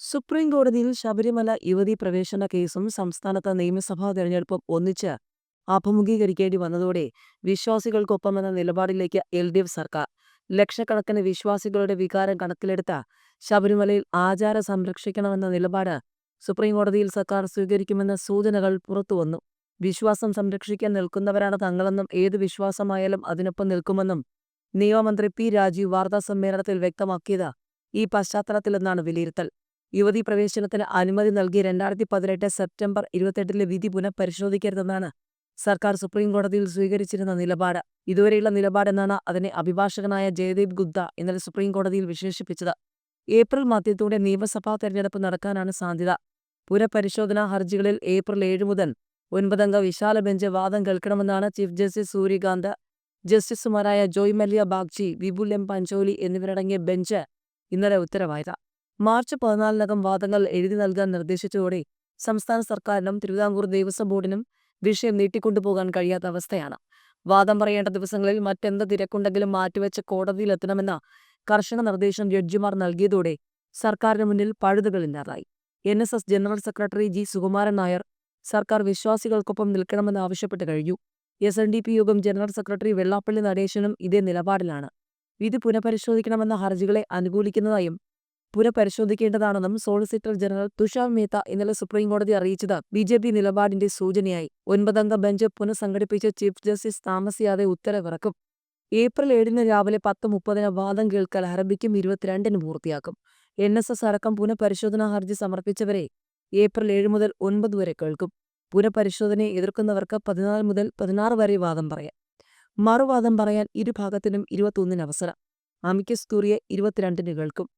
Supreme കോടതിയിൽ ശബരിമല യുവതി പ്രവേശന കേസും സംസ്ഥാനത്ത് നിയമസഭാ തെരഞ്ഞെടുപ്പും ഒന്നിച്ച് അഭിമുഖീകരിക്കേണ്ടി വന്നതോടെ വിശ്വാസികൾക്കൊപ്പമെന്ന നിലപാടിലേക്ക് എൽ ഡി എഫ് സർക്കാർ. ലക്ഷക്കണക്കിന് വിശ്വാസികളുടെ വികാരം കണക്കിലെടുത്ത ശബരിമലയിൽ ആചാര സംരക്ഷിക്കണമെന്ന നിലപാട് സുപ്രീം കോടതിയിൽ സർക്കാർ സ്വീകരിക്കുമെന്ന സൂചനകൾ പുറത്തുവന്നു വിശ്വാസം സംരക്ഷിക്കാൻ നിൽക്കുന്നവരാണ് തങ്ങളെന്നും ഏത് വിശ്വാസമായാലും അതിനൊപ്പം നിൽക്കുമെന്നും നിയമമന്ത്രി പി രാജീവ് വാർത്താസമ്മേളനത്തിൽ വ്യക്തമാക്കിയത് ഈ പശ്ചാത്തലത്തിലെന്നാണ് വിലയിരുത്തൽ. യുവതീ പ്രവേശനത്തിന് അനുമതി നൽകി രണ്ടായിരത്തി പതിനെട്ട് സെപ്റ്റംബർ ഇരുപത്തെട്ടിലെ വിധി പുനഃപരിശോധിക്കരുതെന്നാണ് സർക്കാർ സുപ്രീം കോടതിയിൽ സ്വീകരിച്ചിരുന്ന നിലപാട്. ഇതുവരെയുള്ള നിലപാടെന്നാണ് അതിനെ അഭിഭാഷകനായ ജയദീപ് ഗുപ്ത ഇന്നലെ സുപ്രീം കോടതിയിൽ വിശേഷിപ്പിച്ചത്. ഏപ്രിൽ മധ്യത്തോടെ നിയമസഭാ തെരഞ്ഞെടുപ്പ് നടക്കാനാണ് സാധ്യത. പുനഃപരിശോധനാ ഹർജികളിൽ ഏപ്രിൽ ഏഴ് മുതൽ ഒൻപതംഗ വിശാല ബെഞ്ച് വാദം കേൾക്കണമെന്നാണ് ചീഫ് ജസ്റ്റിസ് സൂര്യകാന്ത് ജസ്റ്റിസുമാരായ ജോയ് മല്യ ബാഗ്ചി വിപുൽ എം പഞ്ചോലി എന്നിവരടങ്ങിയ ബെഞ്ച് ഇന്നലെ ഉത്തരവായത്. മാർച്ച് പതിനാലിനകം വാദങ്ങൾ എഴുതി നൽകാൻ നിർദ്ദേശിച്ചതോടെ സംസ്ഥാന സർക്കാരിനും തിരുവിതാംകൂർ ദേവസ്വം ബോർഡിനും വിഷയം നീട്ടിക്കൊണ്ടുപോകാൻ കഴിയാത്ത അവസ്ഥയാണ്. വാദം പറയേണ്ട ദിവസങ്ങളിൽ മറ്റെന്ത് തിരക്കുണ്ടെങ്കിലും മാറ്റിവെച്ച് കോടതിയിലെത്തണമെന്ന കർശന നിർദ്ദേശം ജഡ്ജിമാർ നൽകിയതോടെ സർക്കാരിന് മുന്നിൽ പഴുതുകളില്ലാതായി N S S general secretary G Sukumaran Nair സർക്കാർ വിശ്വാസികൾക്കൊപ്പം നിൽക്കണമെന്ന് ആവശ്യപ്പെട്ട് കഴിഞ്ഞു. എസ് എൻ ഡി പി യോഗം ജനറൽ സെക്രട്ടറി വെള്ളാപ്പള്ളി നടേശനും ഇതേ നിലപാടിലാണ്. വിധി പുനഃപരിശോധിക്കണമെന്ന ഹർജികളെ അനുകൂലിക്കുന്നതായും പുനഃപരിശോധിക്കേണ്ടതാണെന്നും സോളിസിറ്റർ ജനറൽ തുഷാർ മേത്ത ഇന്നലെ സുപ്രീംകോടതി അറിയിച്ചത് ബി ജെ പി നിലപാടിന്റെ സൂചനയായി. ഒൻപതംഗ ബെഞ്ച് പുനഃസംഘടിപ്പിച്ച് ചീഫ് ജസ്റ്റിസ് താമസിയാതെ ഉത്തരവിറക്കും. ഏപ്രിൽ ഏഴിന് രാവിലെ പത്ത് മുപ്പതിന് വാദം കേൾക്കൽ ആരംഭിക്കും ഇരുപത്തിരണ്ടിന് പൂർത്തിയാക്കും. എൻ എസ് എസ് അടക്കം പുനഃപരിശോധനാ ഹർജി സമർപ്പിച്ചവരെ ഏപ്രിൽ ഏഴ് മുതൽ ഒൻപത് വരെ കേൾക്കും. പുനഃപരിശോധനയെ എതിർക്കുന്നവർക്ക് പതിനാല് മുതൽ പതിനാറ് വരെ വാദം പറയാം. മറുവാദം പറയാൻ ഇരുഭാഗത്തിനും ഇരുപത്തൊന്നിന് അവസരം. അമിക്കസ് ക്യൂറിയെ ഇരുപത്തിരണ്ടിന് കേൾക്കും.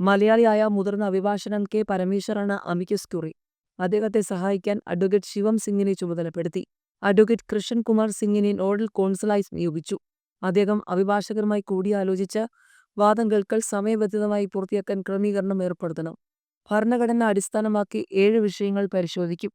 മലയാളിയായ മുതിർന്ന അഭിഭാഷകൻ കെ. പരമേശ്വറാണ് അമിക്കസ് ക്യൂറി അദ്ദേഹത്തെ സഹായിക്കാൻ അഡ്വക്കേറ്റ് ശിവം സിംഗിനെ ചുമതലപ്പെടുത്തി. അഡ്വക്കേറ്റ് കൃഷ്ണൻകുമാർ സിംഗിനെ നോഡൽ കോൺസലായി നിയോഗിച്ചു. അദ്ദേഹം അഭിഭാഷകരുമായി കൂടിയാലോചിച്ച് വാദം കേൾക്കൽ സമയബന്ധിതമായി പൂർത്തിയാക്കാൻ ക്രമീകരണം ഏർപ്പെടുത്തണം. ഭരണഘടന അടിസ്ഥാനമാക്കി ഏഴ് വിഷയങ്ങൾ പരിശോധിക്കും.